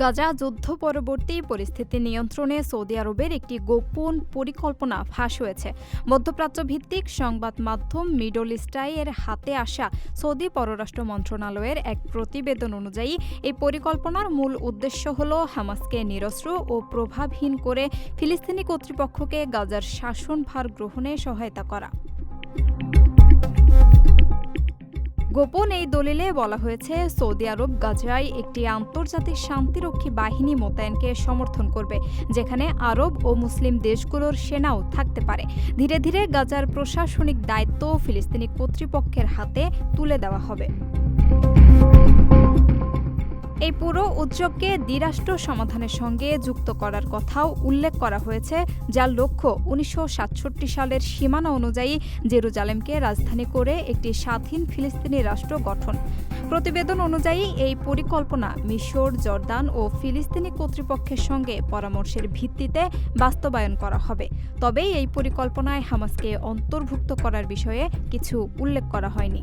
গাজা যুদ্ধ পরবর্তী পরিস্থিতি নিয়ন্ত্রণে সৌদি আরবের একটি গোপন পরিকল্পনা ফাঁস হয়েছে। মধ্যপ্রাচ্য ভিত্তিক সংবাদ মাধ্যম মিডল ইস্টাই এর হাতে আসা সৌদি পররাষ্ট্র মন্ত্রণালয়ের এক প্রতিবেদন অনুযায়ী, এই পরিকল্পনার মূল উদ্দেশ্য হল হামাসকে নিরস্ত্র ও প্রভাবহীন করে ফিলিস্তিনি কর্তৃপক্ষকে গাজার শাসনভার গ্রহণে সহায়তা করা। গোপন এই দলিলে বলা হয়েছে, সৌদি আরব গাজায় একটি আন্তর্জাতিক শান্তিরক্ষী বাহিনী মোতায়েনকে সমর্থন করবে, যেখানে আরব ও মুসলিম দেশগুলোর সেনাও থাকতে পারে। ধীরে ধীরে গাজার প্রশাসনিক দায়িত্ব ফিলিস্তিনি কর্তৃপক্ষের হাতে তুলে দেওয়া হবে। এই পুরো উদ্যোগকে দ্বিরাষ্ট্র সমাধানের সঙ্গে যুক্ত করার কথাও উল্লেখ করা হয়েছে, যার লক্ষ্য উনিশশো সাতষট্টি সালের সীমানা অনুযায়ী জেরুজালেমকে রাজধানী করে একটি স্বাধীন ফিলিস্তিনি রাষ্ট্র গঠন। প্রতিবেদন অনুযায়ী, এই পরিকল্পনা মিশর, জর্দান ও ফিলিস্তিনি কর্তৃপক্ষের সঙ্গে পরামর্শের ভিত্তিতে বাস্তবায়ন করা হবে। তবে এই পরিকল্পনায় হামাসকে অন্তর্ভুক্ত করার বিষয়ে কিছু উল্লেখ করা হয়নি।